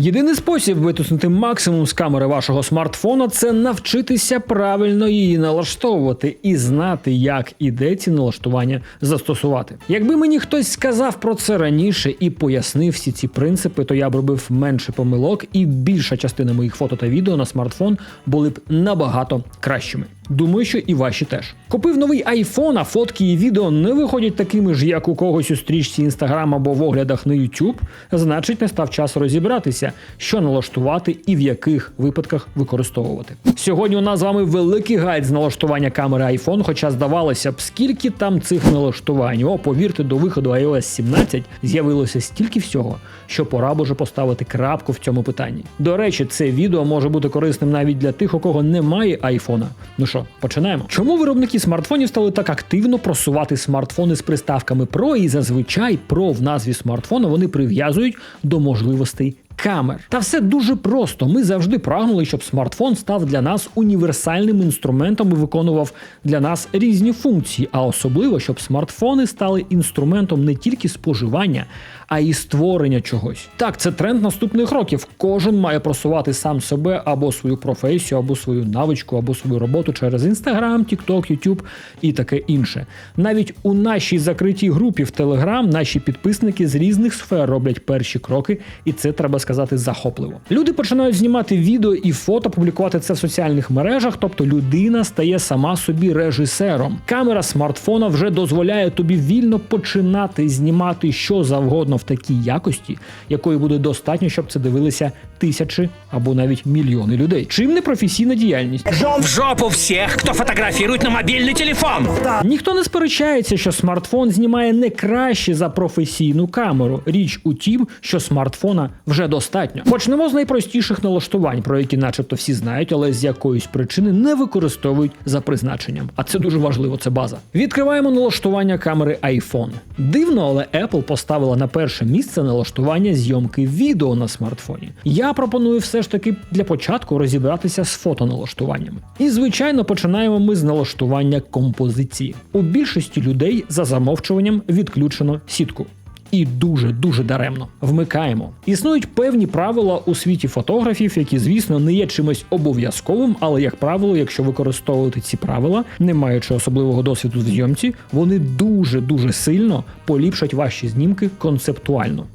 Єдиний спосіб витиснути максимум з камери вашого смартфона це навчитися правильно її налаштовувати і знати, як і де ці налаштування застосувати. Якби мені хтось сказав про це раніше і пояснив всі ці принципи, то я б робив менше помилок, і більша частина моїх фото та відео на смартфон були б набагато кращими. Думаю, що і ваші теж. Купив новий iPhone, а фотки і відео не виходять такими ж, як у когось у стрічці Instagram або в оглядах на YouTube, значить настав час розібратися, що налаштувати і в яких випадках використовувати. Сьогодні у нас з вами великий гайд з налаштування камери iPhone, хоча здавалося б, скільки там цих налаштувань. О, повірте, до виходу iOS 17 з'явилося стільки всього, що пора б уже поставити крапку в цьому питанні. До речі, це відео може бути корисним навіть для тих, у кого немає айфона. Ну що, починаємо? Чому виробники смартфонів стали так активно просувати смартфони з приставками Pro і зазвичай Pro в назві смартфона вони прив'язують до можливостей камер. Та все дуже просто. Ми завжди прагнули, щоб смартфон став для нас універсальним інструментом і виконував для нас різні функції, а особливо, щоб смартфони стали інструментом не тільки споживання, а й створення чогось. Так, це тренд наступних років. Кожен має просувати сам себе або свою професію, або свою навичку, або свою роботу через Instagram, TikTok, YouTube і таке інше. Навіть у нашій закритій групі в Telegram наші підписники з різних сфер роблять перші кроки, і це треба сказати захопливо. Люди починають знімати відео і фото, публікувати це в соціальних мережах, тобто людина стає сама собі режисером. Камера смартфона вже дозволяє тобі вільно починати знімати що завгодно в такій якості, якої буде достатньо, щоб це дивилися тисячі або навіть мільйони людей. Чим не професійна діяльність? В жопу всех, кто фотографирует на мобильный телефон. Ніхто не сперечається, що смартфон знімає не краще за професійну камеру. Річ у тім, що смартфона вже достатньо. Почнемо з найпростіших налаштувань, про які, начебто, всі знають, але з якоїсь причини не використовують за призначенням. А це дуже важливо, це база. Відкриваємо налаштування камери iPhone. Дивно, але Apple поставила на перше місце налаштування зйомки відео на смартфоні. Я пропоную все ж таки для початку розібратися з фотоналаштуваннями. І звичайно, починаємо ми з налаштування композиції. У більшості людей за замовчуванням відключено сітку. І дуже дуже даремно вмикаємо. Існують певні правила у світі фотографів, які, звісно, не є чимось обов'язковим, але як правило, якщо використовувати ці правила, не маючи особливого досвіду в зйомці, вони дуже дуже сильно поліпшать ваші знімки концептуально.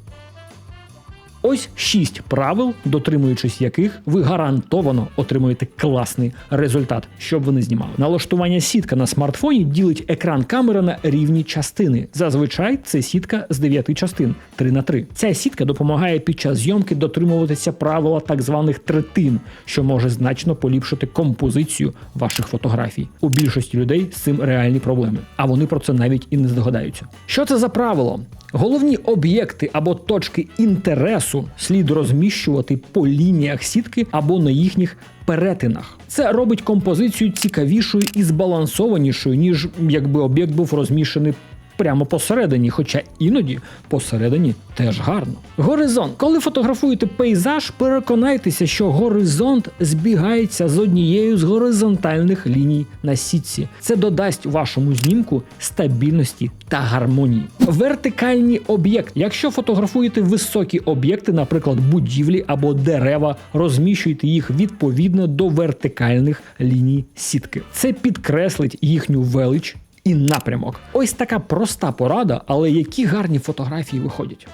Ось шість правил, дотримуючись яких ви гарантовано отримуєте класний результат, щоб ви не знімали. Налаштування сітка на смартфоні ділить екран камери на рівні частини. Зазвичай це сітка з 9 частин 3 на 3 Ця сітка допомагає під час зйомки дотримуватися правила так званих третин, що може значно поліпшити композицію ваших фотографій. У більшості людей з цим реальні проблеми, а вони про це навіть і не здогадаються. Що це за правило? Головні об'єкти або точки інтересу слід розміщувати по лініях сітки або на їхніх перетинах. Це робить композицію цікавішою і збалансованішою, ніж якби об'єкт був розміщений прямо посередині, хоча іноді посередині теж гарно. Горизонт. Коли фотографуєте пейзаж, переконайтеся, що горизонт збігається з однією з горизонтальних ліній на сітці. Це додасть вашому знімку стабільності та гармонії. Вертикальні об'єкти. Якщо фотографуєте високі об'єкти, наприклад, будівлі або дерева, розміщуйте їх відповідно до вертикальних ліній сітки. Це підкреслить їхню велич і напрямок. Ось така проста порада, але які гарні фотографії виходять.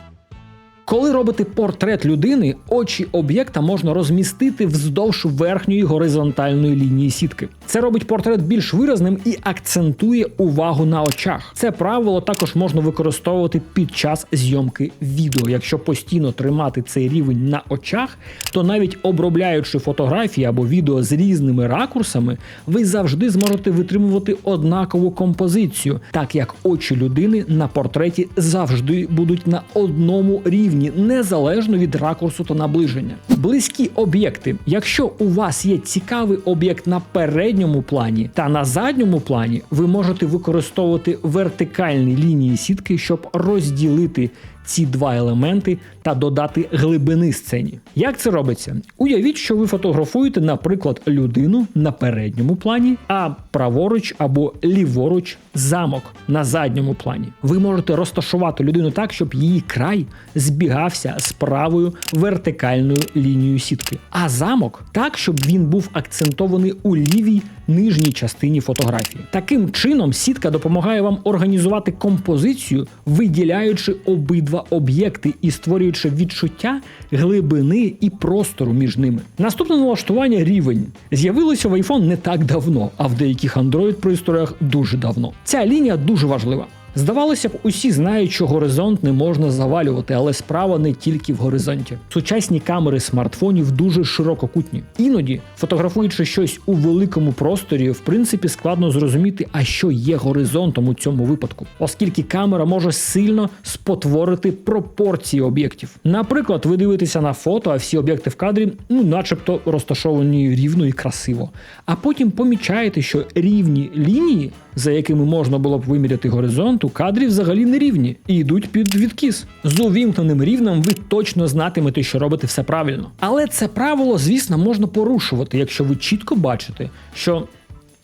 Коли робите портрет людини, очі об'єкта можна розмістити вздовж верхньої горизонтальної лінії сітки. Це робить портрет більш виразним і акцентує увагу на очах. Це правило також можна використовувати під час зйомки відео. Якщо постійно тримати цей рівень на очах, то навіть обробляючи фотографії або відео з різними ракурсами, ви завжди зможете витримувати однакову композицію, так як очі людини на портреті завжди будуть на одному рівні, незалежно від ракурсу та наближення. Близькі об'єкти. Якщо у вас є цікавий об'єкт на передньому плані та на задньому плані, ви можете використовувати вертикальні лінії сітки, щоб розділити ці два елементи та додати глибини сцені. Як це робиться? Уявіть, що ви фотографуєте, наприклад, людину на передньому плані, а праворуч або ліворуч замок на задньому плані. Ви можете розташувати людину так, щоб її край збігався з правою вертикальною лінією сітки, а замок так, щоб він був акцентований у лівій нижній частині фотографії. Таким чином, сітка допомагає вам організувати композицію, виділяючи обидва об'єкти і створюючи відчуття глибини і простору між ними. Наступне налаштування рівень з'явилося в iPhone не так давно, а в деяких Android пристроях дуже давно. Ця лінія дуже важлива. Здавалося б, усі знають, що горизонт не можна завалювати, але справа не тільки в горизонті. Сучасні камери смартфонів дуже ширококутні. Іноді, фотографуючи щось у великому просторі, в принципі складно зрозуміти, а що є горизонтом у цьому випадку, оскільки камера може сильно спотворити пропорції об'єктів. Наприклад, ви дивитеся на фото, а всі об'єкти в кадрі, ну, начебто, розташовані рівно і красиво. А потім помічаєте, що рівні лінії за якими можна було б виміряти горизонт, у кадрів взагалі не рівні і йдуть під відкіс. З увімкненим рівнем ви точно знатимете, що робите все правильно. Але це правило, звісно, можна порушувати, якщо ви чітко бачите, що.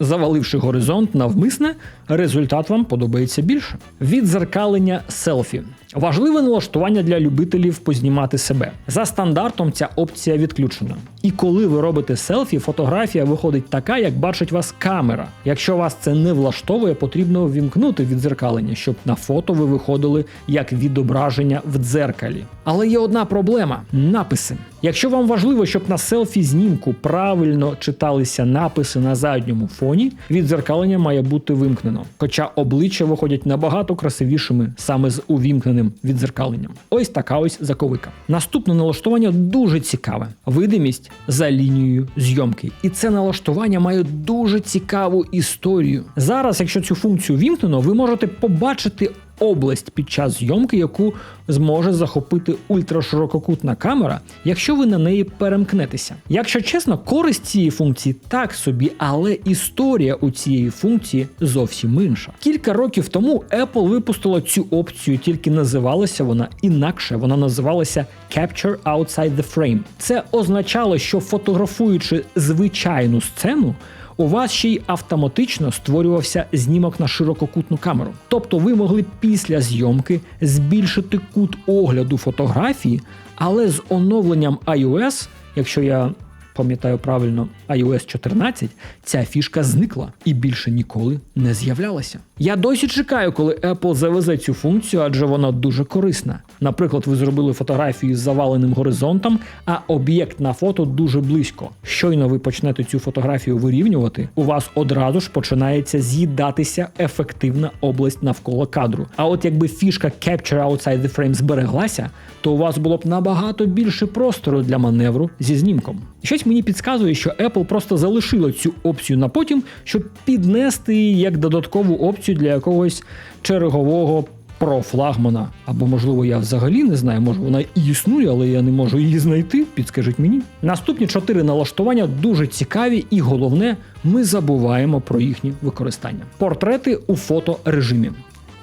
Заваливши горизонт навмисне, результат вам подобається більше. Відзеркалення селфі. Важливе налаштування для любителів познімати себе. За стандартом ця опція відключена. І коли ви робите селфі, фотографія виходить така, як бачить вас камера. Якщо вас це не влаштовує, потрібно вімкнути відзеркалення, щоб на фото ви виходили як відображення в дзеркалі. Але є одна проблема написи. Якщо вам важливо, щоб на селфі знімку правильно читалися написи на задньому фоні, відзеркалення має бути вимкнено. Хоча обличчя виходять набагато красивішими саме з увімкненим відзеркаленням. Ось така ось заковика. Наступне налаштування дуже цікаве: видимість за лінією зйомки. І це налаштування має дуже цікаву історію. Зараз, якщо цю функцію вімкнено, ви можете побачити область під час зйомки, яку зможе захопити ультраширококутна камера, якщо ви на неї перемкнетеся. Якщо чесно, користь цієї функції так собі, але історія у цієї функції зовсім інша. Кілька років тому Apple випустила цю опцію, тільки називалася вона інакше. Вона називалася Capture Outside the Frame. Це означало, що фотографуючи звичайну сцену. У вас ще й автоматично створювався знімок на ширококутну камеру. Тобто ви могли після зйомки збільшити кут огляду фотографії, але з оновленням iOS, якщо я пам'ятаю правильно, iOS 14, ця фішка зникла і більше ніколи не з'являлася. Я досі чекаю, коли Apple завезе цю функцію, адже вона дуже корисна. Наприклад, ви зробили фотографію з заваленим горизонтом, а об'єкт на фото дуже близько. Щойно ви почнете цю фотографію вирівнювати, у вас одразу ж починається з'їдатися ефективна область навколо кадру. А от якби фішка Capture Outside the Frame збереглася, то у вас було б набагато більше простору для маневру зі знімком. Щось мені підказує, що Apple просто залишила цю опцію на потім, щоб піднести її як додаткову опцію для якогось чергового профлагмана. Або, можливо, я взагалі не знаю, може вона і існує, але я не можу її знайти. Підскажіть мені. Наступні чотири налаштування дуже цікаві, і головне, ми забуваємо про їхнє використання. Портрети у фоторежимі.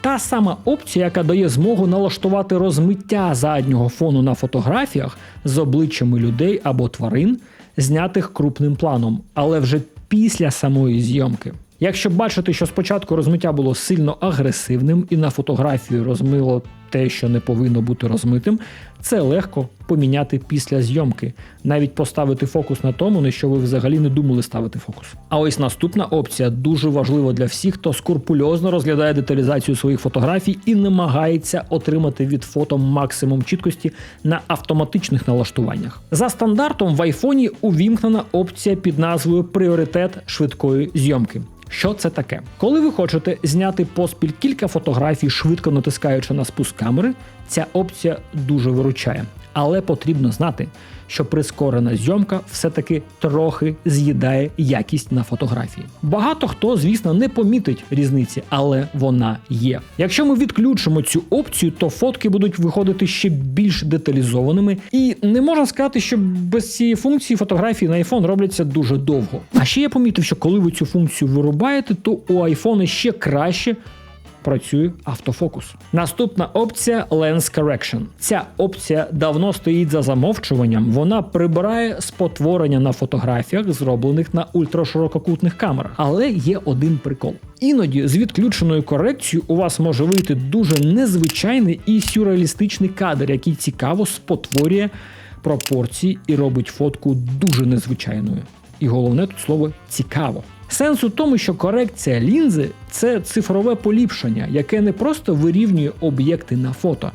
Та сама опція, яка дає змогу налаштувати розмиття заднього фону на фотографіях з обличчями людей або тварин, знятих крупним планом, але вже після самої зйомки. Якщо бачите, що спочатку розмиття було сильно агресивним і на фотографію розмило те, що не повинно бути розмитим, це легко поміняти після зйомки, навіть поставити фокус на тому, на що ви взагалі не думали ставити фокус. А ось наступна опція дуже важлива для всіх, хто скрупульозно розглядає деталізацію своїх фотографій і намагається отримати від фото максимум чіткості на автоматичних налаштуваннях. За стандартом в айфоні увімкнена опція під назвою Пріоритет швидкої зйомки. Що це таке? Коли ви хочете зняти поспіль кілька фотографій, швидко натискаючи на спуск камери, ця опція дуже виручає. Але потрібно знати, що прискорена зйомка все-таки трохи з'їдає якість на фотографії. Багато хто, звісно, не помітить різниці, але вона є. Якщо ми відключимо цю опцію, то фотки будуть виходити ще більш деталізованими, і не можна сказати, що без цієї функції фотографії на iPhone робляться дуже довго. А ще я помітив, що коли ви цю функцію вирубаєте, то у iPhone ще краще працює автофокус. Наступна опція Lens Correction. Ця опція давно стоїть за замовчуванням. Вона прибирає спотворення на фотографіях, зроблених на ультраширококутних камерах. Але є один прикол. Іноді з відключеною корекцією у вас може вийти дуже незвичайний і сюрреалістичний кадр, який цікаво спотворює пропорції і робить фотку дуже незвичайною. І головне тут слово цікаво. Сенс у тому, що корекція лінзи це цифрове поліпшення, яке не просто вирівнює об'єкти на фото,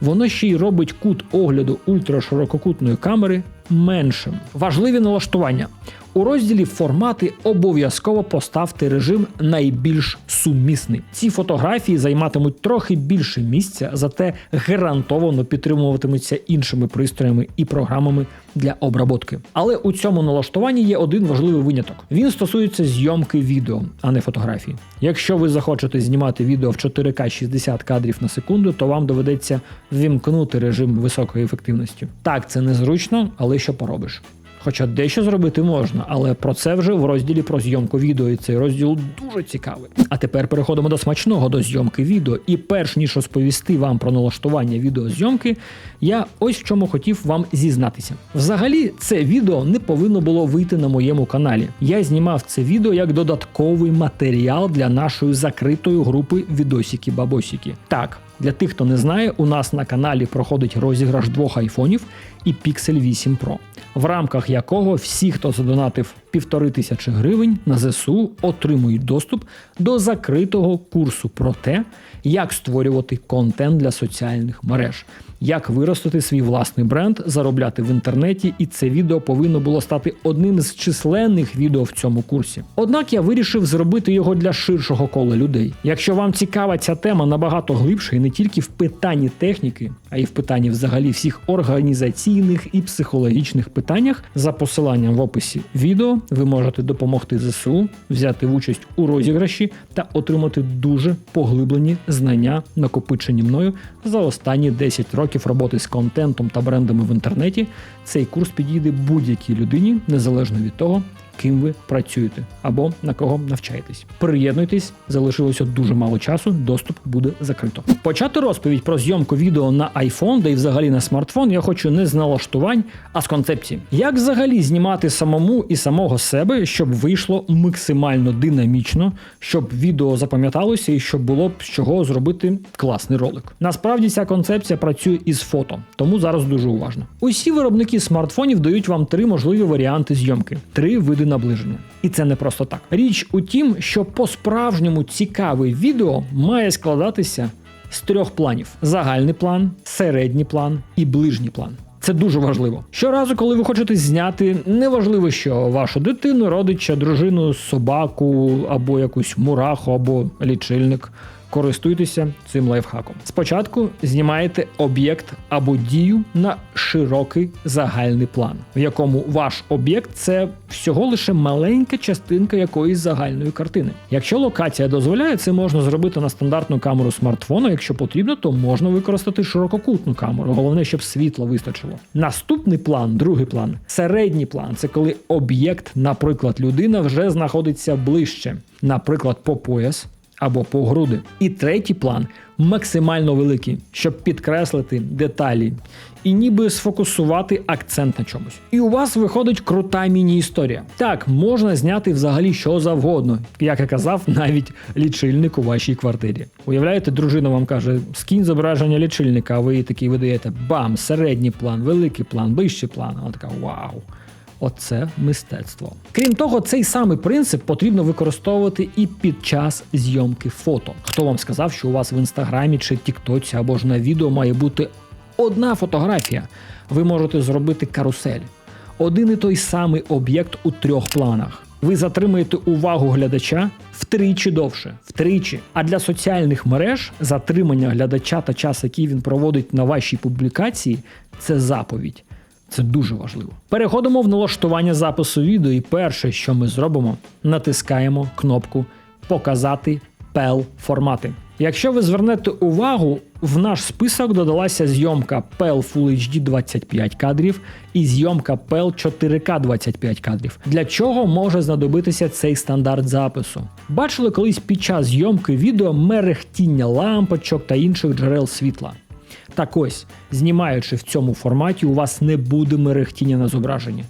воно ще й робить кут огляду ультраширококутної камери меншим. Важливі налаштування. У розділі формати обов'язково поставте режим найбільш сумісний. Ці фотографії займатимуть трохи більше місця, зате гарантовано підтримуватимуться іншими пристроями і програмами для обработки. Але у цьому налаштуванні є один важливий виняток. Він стосується зйомки відео, а не фотографій. Якщо ви захочете знімати відео в 4К 60 кадрів на секунду, то вам доведеться вімкнути режим високої ефективності. Так, це незручно, але що поробиш. Хоча дещо зробити можна, але про це вже в розділі про зйомку відео, і цей розділ дуже цікавий. А тепер переходимо до смачного до зйомки відео. І перш ніж розповісти вам про налаштування відеозйомки, я ось в чому хотів вам зізнатися. Взагалі, це відео не повинно було вийти на моєму каналі. Я знімав це відео як додатковий матеріал для нашої закритої групи відосики-бабосики. Так. Для тих, хто не знає, у нас на каналі проходить розіграш двох айфонів і Pixel 8 Pro, в рамках якого всі, хто задонатив півтори тисячі гривень на ЗСУ, отримують доступ до закритого курсу про те, як створювати контент для соціальних мереж, як виростити свій власний бренд, заробляти в інтернеті, і це відео повинно було стати одним з численних відео в цьому курсі. Однак я вирішив зробити його для ширшого кола людей. Якщо вам цікава ця тема набагато глибше і не тільки в питанні техніки, а й в питанні взагалі всіх організаційних і психологічних питаннях, за посиланням в описі відео ви можете допомогти ЗСУ, взяти участь у розіграші та отримати дуже поглиблені знання, накопичені мною за останні 10 років роботи з контентом та брендами в інтернеті. Цей курс підійде будь-якій людині, незалежно від того, ким ви працюєте або на кого навчаєтесь. Приєднуйтесь, залишилося дуже мало часу, доступ буде закрито. Почати розповідь про зйомку відео на iPhone, да і взагалі на смартфон, я хочу не з налаштувань, а з концепції. Як взагалі знімати самому і самого себе, щоб вийшло максимально динамічно, щоб відео запам'яталося і щоб було б з чого зробити класний ролик. Насправді ця концепція працює із фото, тому зараз дуже уважно. Усі виробники смартфонів дають вам три можливі варіанти зйомки, три види наближення. І це не просто так. Річ у тім, що по-справжньому цікаве відео має складатися з трьох планів: загальний план, середній план і ближній план. Це дуже важливо. Щоразу, коли ви хочете зняти, неважливо, що вашу дитину, родича, дружину, собаку або якусь мураху, або лічильник. Користуйтеся цим лайфхаком. Спочатку знімаєте об'єкт або дію на широкий загальний план, в якому ваш об'єкт це всього лише маленька частинка якоїсь загальної картини. Якщо локація дозволяє, це можна зробити на стандартну камеру смартфона. Якщо потрібно, то можна використати ширококутну камеру. Головне, щоб світла вистачило. Наступний план, другий план, середній план це коли об'єкт, наприклад, людина вже знаходиться ближче, наприклад, по пояс або по груди. І третій план максимально великий, щоб підкреслити деталі і ніби сфокусувати акцент на чомусь. І у вас виходить крута міні-історія. Так, можна зняти взагалі що завгодно, як я казав, навіть лічильник у вашій квартирі. Уявляєте, дружина вам каже: скинь зображення лічильника, а ви такий видаєте бам, середній план, великий план, вищий план. Вона така вау. Оце мистецтво. Крім того, цей самий принцип потрібно використовувати і під час зйомки фото. Хто вам сказав, що у вас в інстаграмі чи тіктоці або ж на відео має бути одна фотографія? Ви можете зробити карусель. Один і той самий об'єкт у трьох планах. Ви затримаєте увагу глядача втричі довше, втричі. А для соціальних мереж затримання глядача та час, який він проводить на вашій публікації, це заповідь. Це дуже важливо. Переходимо в налаштування запису відео, і перше, що ми зробимо, натискаємо кнопку Показати PEL формати. Якщо ви звернете увагу, в наш список додалася зйомка PEL Full HD 25 кадрів і зйомка PEL 4K 25 кадрів. Для чого може знадобитися цей стандарт запису? Бачили колись під час зйомки відео мерехтіння лампочок та інших джерел світла. Так ось, знімаючи в цьому форматі, у вас не буде мерехтіння на зображенні.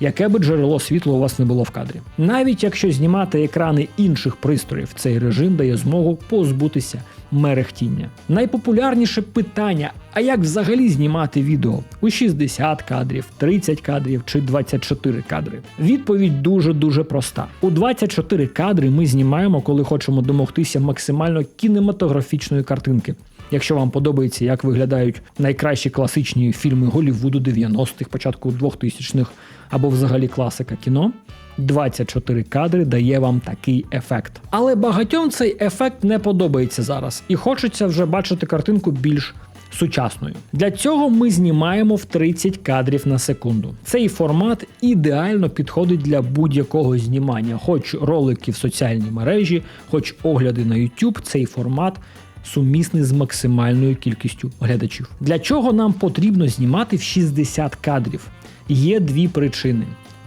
Яке би джерело світла у вас не було в кадрі. Навіть якщо знімати екрани інших пристроїв, цей режим дає змогу позбутися мерехтіння. Найпопулярніше питання: а як взагалі знімати відео у 60 кадрів, 30 кадрів чи 24 кадри? Відповідь дуже дуже проста. У 24 кадри ми знімаємо, коли хочемо домогтися максимально кінематографічної картинки. Якщо вам подобається, як виглядають найкращі класичні фільми Голлівуду 90-х, початку 2000-х або взагалі класика кіно, 24 кадри дає вам такий ефект. Але багатьом цей ефект не подобається зараз, і хочеться вже бачити картинку більш сучасною. Для цього ми знімаємо в 30 кадрів на секунду. Цей формат ідеально підходить для будь-якого знімання, хоч ролики в соціальній мережі, хоч огляди на YouTube, цей формат сумісний з максимальною кількістю глядачів. Для чого нам потрібно знімати в 60 кадрів? Є дві причини.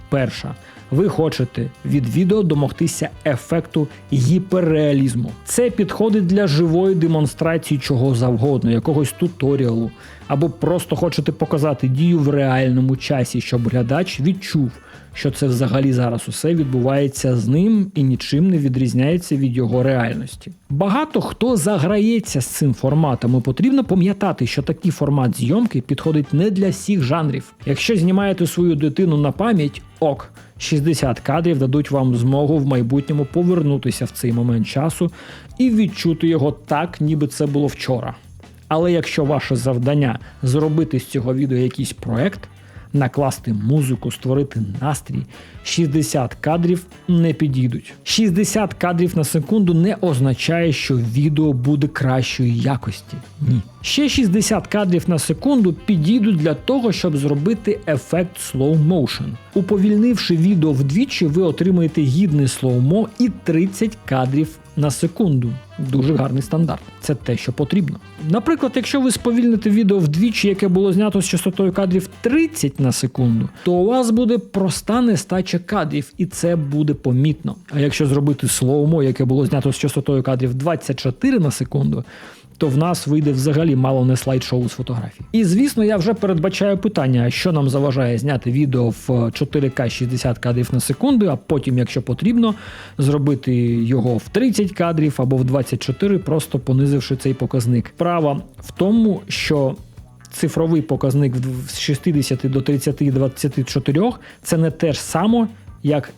Перша. Ви хочете від відео домогтися ефекту гіперреалізму. Це підходить для живої демонстрації чого завгодно, якогось туторіалу, або просто хочете показати дію в реальному часі, щоб глядач відчув, що це взагалі зараз усе відбувається з ним і нічим не відрізняється від його реальності. Багато хто заграється з цим форматом, і потрібно пам'ятати, що такий формат зйомки підходить не для всіх жанрів. Якщо знімаєте свою дитину на пам'ять, ок. 60 кадрів дадуть вам змогу в майбутньому повернутися в цей момент часу і відчути його так, ніби це було вчора. Але якщо ваше завдання зробити з цього відео якийсь проект, накласти музику, створити настрій, 60 кадрів не підійдуть. 60 кадрів на секунду не означає, що відео буде кращої якості. Ні. Ще 60 кадрів на секунду підійдуть для того, щоб зробити ефект slow motion. Уповільнивши відео вдвічі, ви отримаєте гідний слоумо і 30 кадрів на секунду. Дуже гарний стандарт. Це те, що потрібно. Наприклад, якщо ви сповільните відео вдвічі, яке було знято з частотою кадрів 30 на секунду, то у вас буде проста нестача кадрів, і це буде помітно. А якщо зробити слоумо, яке було знято з частотою кадрів 24 на секунду, то в нас вийде взагалі мало не слайд-шоу з фотографій. І звісно, я вже передбачаю питання, що нам заважає зняти відео в 4К 60 кадрів на секунду, а потім, якщо потрібно, зробити його в 30 кадрів або в 24, просто понизивши цей показник. Справа в тому, що цифровий показник з 60 до 30 24 це не те ж само, як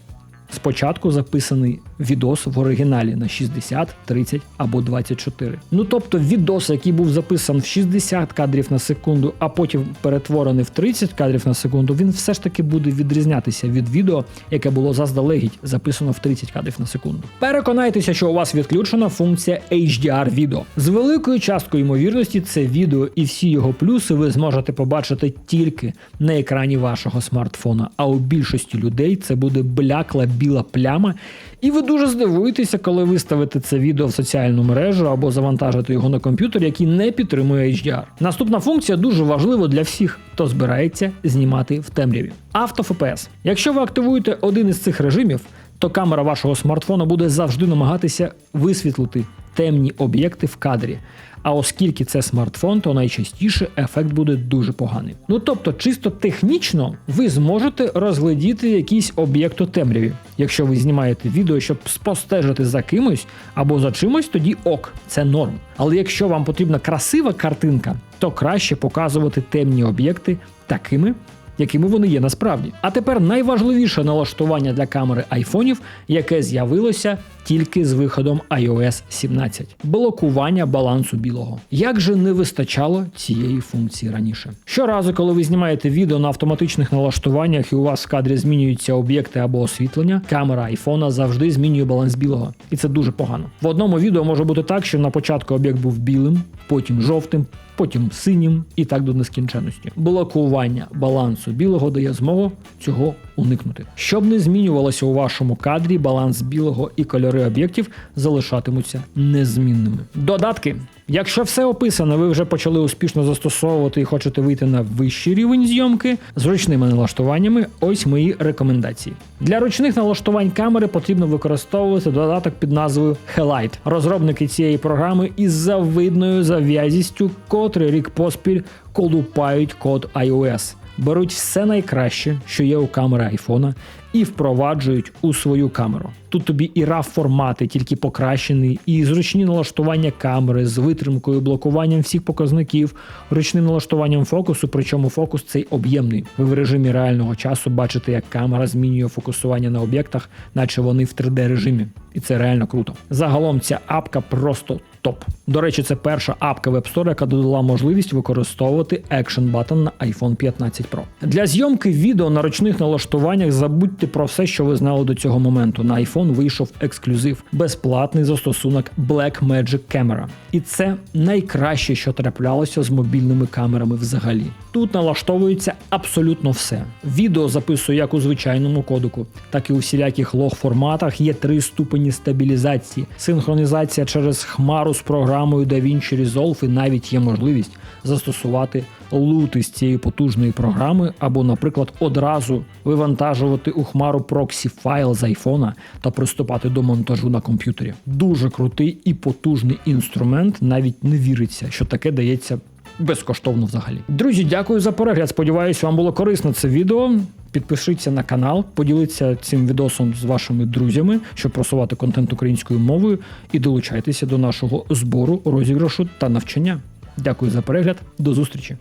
спочатку записаний відос в оригіналі на 60, 30 або 24. Ну тобто відос, який був записан в 60 кадрів на секунду, а потім перетворений в 30 кадрів на секунду, він все ж таки буде відрізнятися від відео, яке було заздалегідь записано в 30 кадрів на секунду. Переконайтеся, що у вас відключена функція HDR відео. З великою часткою ймовірності це відео і всі його плюси ви зможете побачити тільки на екрані вашого смартфона. А у більшості людей це буде блякла біла пляма, і ви дуже здивуєтеся, коли виставите це відео в соціальну мережу або завантажите його на комп'ютер, який не підтримує HDR. Наступна функція дуже важлива для всіх, хто збирається знімати в темряві. Авто FPS. Якщо ви активуєте один із цих режимів, то камера вашого смартфона буде завжди намагатися висвітлити темні об'єкти в кадрі. А оскільки це смартфон, то найчастіше ефект буде дуже поганий. Ну тобто, чисто технічно ви зможете розглядіти якийсь об'єкт у темряві. Якщо ви знімаєте відео, щоб спостежити за кимось або за чимось, тоді ок, це норм. Але якщо вам потрібна красива картинка, то краще показувати темні об'єкти такими, якими вони є насправді. А тепер найважливіше налаштування для камери айфонів, яке з'явилося тільки з виходом iOS 17 блокування балансу білого. Як же не вистачало цієї функції раніше? Щоразу, коли ви знімаєте відео на автоматичних налаштуваннях і у вас в кадрі змінюються об'єкти або освітлення, камера айфона завжди змінює баланс білого, і це дуже погано. В одному відео може бути так, що на початку об'єкт був білим, потім жовтим, потім синім і так до нескінченності. Блокування балансу балансу білого дає змогу цього уникнути. Щоб не змінювалося у вашому кадрі, баланс білого і кольори об'єктів залишатимуться незмінними. Додатки. Якщо все описане, ви вже почали успішно застосовувати і хочете вийти на вищий рівень зйомки з ручними налаштуваннями, ось мої рекомендації. Для ручних налаштувань камери потрібно використовувати додаток під назвою Helite. Розробники цієї програми із завидною зав'язістю, котрий рік поспіль колупають код iOS. Беруть все найкраще, що є у камери айфона, і впроваджують у свою камеру. Тут тобі і RAW формати, тільки покращений, і зручні налаштування камери з витримкою, блокуванням всіх показників, ручним налаштуванням фокусу, причому фокус цей об'ємний. Ви в режимі реального часу бачите, як камера змінює фокусування на об'єктах, наче вони в 3D режимі. І це реально круто. Загалом ця апка просто топ. До речі, це перша апка Web Store, яка додала можливість використовувати Action Button на iPhone 15 Pro. Для зйомки відео на ручних налаштуваннях забудьте про все, що ви знали до цього моменту. На iPhone вийшов ексклюзив, безплатний застосунок Blackmagic Camera. І це найкраще, що траплялося з мобільними камерами взагалі. Тут налаштовується абсолютно все. Відео записує як у звичайному кодеку, так і у всіляких лог форматах. Є три ступені стабілізації, синхронізація через хмару з програмою DaVinci Resolve і навіть є можливість застосувати лути з цієї потужної програми, або, наприклад, одразу вивантажувати у хмару проксі файл з айфона та приступати до монтажу на комп'ютері. Дуже крутий і потужний інструмент, навіть не віриться, що таке дається безкоштовно взагалі. Друзі, дякую за перегляд. Сподіваюсь, вам було корисно це відео. Підпишіться на канал, поділіться цим відосом з вашими друзями, щоб просувати контент українською мовою, і долучайтеся до нашого збору, розіграшу та навчання. Дякую за перегляд. До зустрічі!